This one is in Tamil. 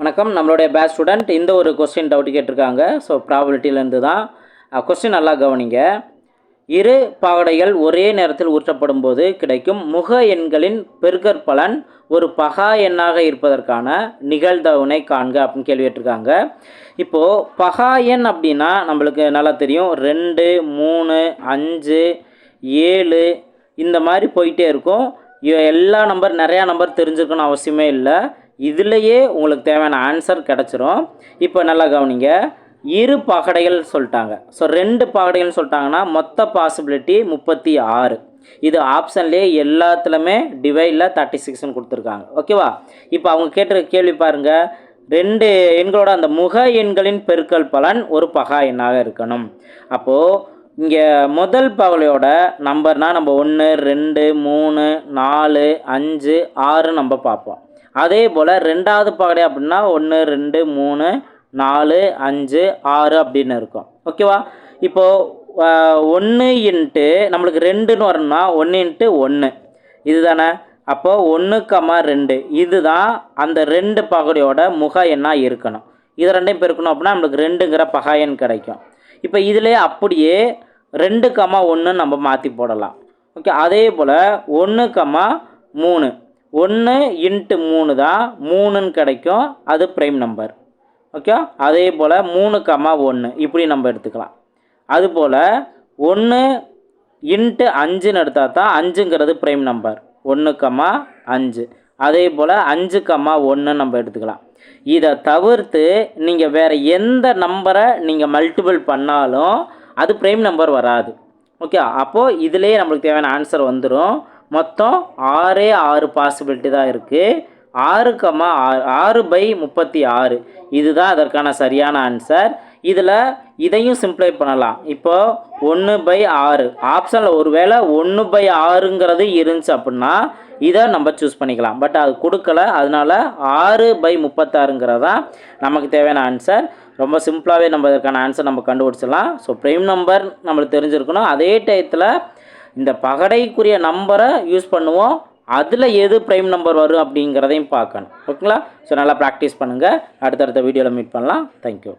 வணக்கம். நம்மளுடைய பேட்ச் ஸ்டூடெண்ட் இந்த ஒரு கொஸ்டின் டவுட் கேட்டிருக்காங்க. ஸோ ப்ராபிலிட்டியிலேருந்து தான் கொஸ்டின் நல்லா கவனிங்க. இரு பாகடைகள் ஒரே நேரத்தில் ஊற்றப்படும் போது கிடைக்கும் முக எண்களின் பெருக்கற்பலன் ஒரு பகா எண்ணாக இருப்பதற்கான நிகழ்தகவினை காண்க அப்படின்னு கேள்வி கேட்டிருக்காங்க. இப்போது பகா எண் அப்படின்னா நம்மளுக்கு நல்லா தெரியும். ரெண்டு மூணு அஞ்சு ஏழு இந்த மாதிரி போயிட்டே இருக்கும். எல்லா நம்பர் நிறையா நம்பர் தெரிஞ்சுக்கணும் அவசியமே இல்லை. இதுலேயே உங்களுக்கு தேவையான ஆன்சர் கிடச்சிரும். இப்போ நல்லா கவனிங்க. இரு பகடைகள் சொல்லிட்டாங்க. ஸோ ரெண்டு பகடைகள்னு சொல்லிட்டாங்கன்னா மொத்த பாசிபிலிட்டி முப்பத்தி ஆறு. இது ஆப்ஷன்லேயே எல்லாத்துலேயுமே டிவைடில் தேர்ட்டி சிக்ஸ்னு கொடுத்துருக்காங்க. ஓகேவா இப்போ அவங்க கேட்டிருக்க கேள்வி பாருங்கள் ரெண்டு எண்களோட அந்த முக எண்களின் பெருக்கல் பலன் ஒரு பகா எண்ணாக இருக்கணும். அப்போது இங்கே முதல் பகலையோட நம்பர்னால் நம்ம ஒன்று ரெண்டு மூணு நாலு அஞ்சு ஆறு நம்ம பார்ப்போம். அதே போல் ரெண்டாவது பகடை அப்படின்னா ஒன்று ரெண்டு மூணு நாலு அஞ்சு ஆறு அப்படின்னு இருக்கும். ஓகேவா? இப்போது ஒன்று இன்ட்டு நம்மளுக்கு ரெண்டுன்னு வரணும்னா ஒன்று இன்ட்டு ஒன்று இது தானே ஒன்று கமா ரெண்டு. இதுதான் அந்த ரெண்டு பகடையோட முக எண்ணாக இருக்கணும். இது ரெண்டையும் பெருக்கணும் அப்படின்னா நம்மளுக்கு ரெண்டுங்கிற பகாயன் கிடைக்கும். இப்போ இதிலே அப்படியே ரெண்டு கம்மா ஒன்று நம்ம மாற்றி போடலாம். ஓகே? அதே போல் ஒன்று கம்மா மூணு. ஒன்று இன்ட்டு மூணு தான் மூணுன்னு கிடைக்கும் அது ப்ரைம் நம்பர் ஓகே அதே போல் மூணு கம்மா ஒன்று இப்படி நம்ம எடுத்துக்கலாம். அதுபோல் ஒன்று இன்ட்டு அஞ்சுன்னு எடுத்தால் தான் அஞ்சுங்கிறது ப்ரைம் நம்பர் ஒன்று கம்மா அஞ்சு. அதே போல் அஞ்சு கம்மா ஒன்று நம்ம எடுத்துக்கலாம். இதை தவிர்த்து நீங்கள் வேறு எந்த நம்பரை நீங்கள் மல்டிபிள் பண்ணாலும் அது ப்ரைம் நம்பர் வராது. ஓகே அப்போது இதுலேயே நம்மளுக்கு தேவையான ஆன்சர் வந்துடும் மொத்தம் ஆறே ஆறு பாசிபிலிட்டி தான் இருக்குது ஆறு கம்மா ஆறு ஆறு பை முப்பத்தி ஆறு. இதுதான் அதற்கான சரியான ஆன்சர் இதில் இதையும் சிம்ப்ளை பண்ணலாம். இப்போது ஒன்று பை ஆறு. ஆப்ஷனில் ஒருவேளை ஒன்று பை ஆறுங்கிறது இருந்துச்சு அப்படின்னா இதை நம்ம சூஸ் பண்ணிக்கலாம். பட் அது கொடுக்கல. அதனால ஆறு பை முப்பத்தாறுங்கிறது தான் நமக்கு தேவையான ஆன்சர் ரொம்ப சிம்பிளாகவே நம்ம இதற்கான ஆன்சர் நம்ம கண்டுபிடிச்சிடலாம். ஸோ ப்ரைம் நம்பர் நம்மளுக்கு தெரிஞ்சிருக்கணும். அதே டயத்தில் இந்த பகடைக்குரிய நம்பரை யூஸ் பண்ணுவோம். அதில் எது ப்ரைம் நம்பர் வரும் அப்படிங்கிறதையும் பார்க்கணும். ஓகேங்களா? ஸோ நல்லா ப்ராக்டிஸ் பண்ணுங்கள் அடுத்தடுத்த வீடியோவில் மீட் பண்ணலாம். தேங்க்யூ